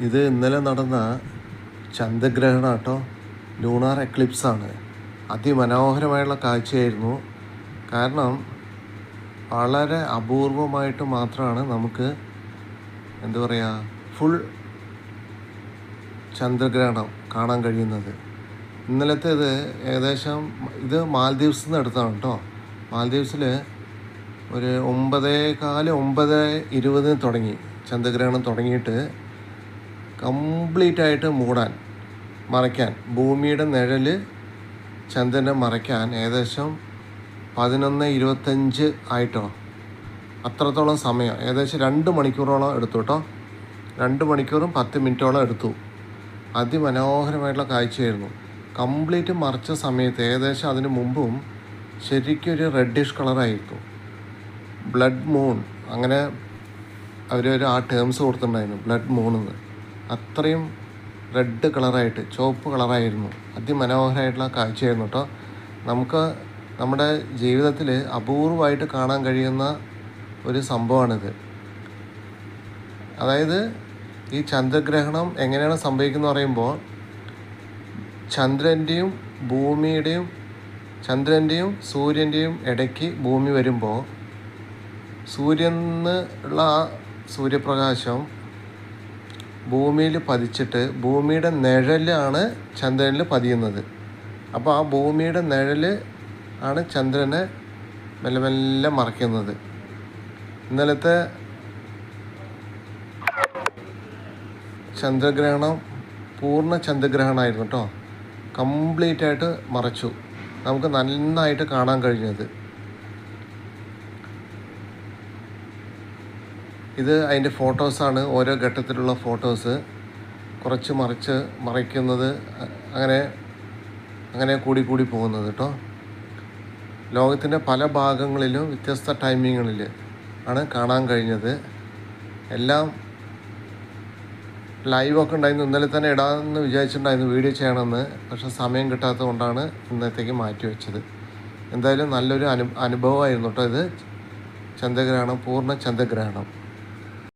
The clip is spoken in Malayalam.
ഇത് ഇന്നലെ നടന്ന ചന്ദ്രഗ്രഹണം കേട്ടോ ലൂണാർ എക്ലിപ്സ് ആണ്. അതിമനോഹരമായുള്ള കാഴ്ചയായിരുന്നു. കാരണം വളരെ അപൂർവമായിട്ട് മാത്രമാണ് നമുക്ക് എന്താ പറയുക ഫുൾ ചന്ദ്രഗ്രഹണം കാണാൻ കഴിയുന്നത്. ഇന്നലത്തേത് ഏകദേശം ഇത് മാൽദീവ്സിൽ നിന്ന് എടുത്താണ് കേട്ടോ. മാൽദീവ്സിൽ ഒരു ഒമ്പതേ കാൽ ഒമ്പത് ഇരുപതിന് തുടങ്ങി. ചന്ദ്രഗ്രഹണം തുടങ്ങിയിട്ട് കംപ്ലീറ്റ് ആയിട്ട് മൂടാൻ മറയ്ക്കാൻ. ഭൂമിയുടെ നിഴൽ ചന്ദ്രനെ മറയ്ക്കാൻ ഏകദേശം പതിനൊന്ന് ഇരുപത്തഞ്ച് ആയിട്ടോ. അത്രത്തോളം സമയം. ഏകദേശം രണ്ട് മണിക്കൂറോളം എടുത്തു കേട്ടോ. രണ്ട് മണിക്കൂറും പത്ത് മിനിറ്റോളം എടുത്തു. അതിമനോഹരമായിട്ടുള്ള കാഴ്ചയായിരുന്നു. കംപ്ലീറ്റ് മറച്ച സമയത്ത് ഏകദേശം അതിന് മുമ്പും ശരിക്കും ഒരു റെഡിഷ് കളറായിരുന്നു ബ്ലഡ് മൂൺ അങ്ങനെ അവരൊരു ആ ടേംസ് കൊടുത്തിട്ടുണ്ടായിരുന്നു. ബ്ലഡ് മൂൺ എന്ന്. അത്രയും റെഡ് കളറായിട്ട് ചുവപ്പ് കളറായിരുന്നു അതിമനോഹരമായിട്ടുള്ള കാഴ്ചയായിരുന്നു കേട്ടോ നമുക്ക് നമ്മുടെ ജീവിതത്തിൽ അപൂർവമായിട്ട് കാണാൻ കഴിയുന്ന ഒരു സംഭവമാണിത്. അതായത് ഈ ചന്ദ്രഗ്രഹണം എങ്ങനെയാണ് സംഭവിക്കുന്നത് പറയുമ്പോൾ ചന്ദ്രന്റെയും ഭൂമിയുടെയും ചന്ദ്രന്റെയും സൂര്യന്റെയും ഇടയ്ക്ക് ഭൂമി വരുമ്പോൾ സൂര്യന്ന് ഉള്ള ആ സൂര്യപ്രകാശം ഭൂമിയിൽ പതിച്ചിട്ട് ഭൂമിയുടെ നിഴലാണ് ചന്ദ്രനിൽ പതിയുന്നത്. അപ്പോൾ ആ ഭൂമിയുടെ നിഴൽ ആണ് ചന്ദ്രനെ മെല്ലെ മെല്ലെ മറയ്ക്കുന്നത്. ഇന്നലത്തെ ചന്ദ്രഗ്രഹണം പൂർണ ചന്ദ്രഗ്രഹണമായിരുന്നു കേട്ടോ. കംപ്ലീറ്റ് ആയിട്ട് മറച്ചു. നമുക്ക് നന്നായിട്ട് കാണാൻ കഴിഞ്ഞത്. ഇത് അതിന്റെ ഫോട്ടോസാണ് ഓരോ ഘട്ടത്തിലുള്ള ഫോട്ടോസ്. കുറച്ച് മറിച്ച് മറയ്ക്കുന്നത് അങ്ങനെ അങ്ങനെ കൂടി കൂടി പോകുന്നത് കേട്ടോ. ലോകത്തിന്റെ പല ഭാഗങ്ങളിലും വ്യത്യസ്ത ടൈമിങ്ങുകളിൽ ആണ് കാണാൻ കഴിഞ്ഞത്. എല്ലാം ലൈവൊക്കെ ഉണ്ടായിരുന്നു ഇന്നലെ തന്നെ ഇടാമെന്ന് വിചാരിച്ചിട്ടുണ്ടായിരുന്നു വീഡിയോ ചെയ്യണമെന്ന്. പക്ഷെ സമയം കിട്ടാത്തത് കൊണ്ടാണ് ഇന്നത്തേക്ക് മാറ്റി വെച്ചത്. എന്തായാലും നല്ലൊരു അനു അനുഭവമായിരുന്നു കേട്ടോ ഇത്. ചന്ദ്രഗ്രഹണം പൂർണ ചന്ദ്രഗ്രഹണം.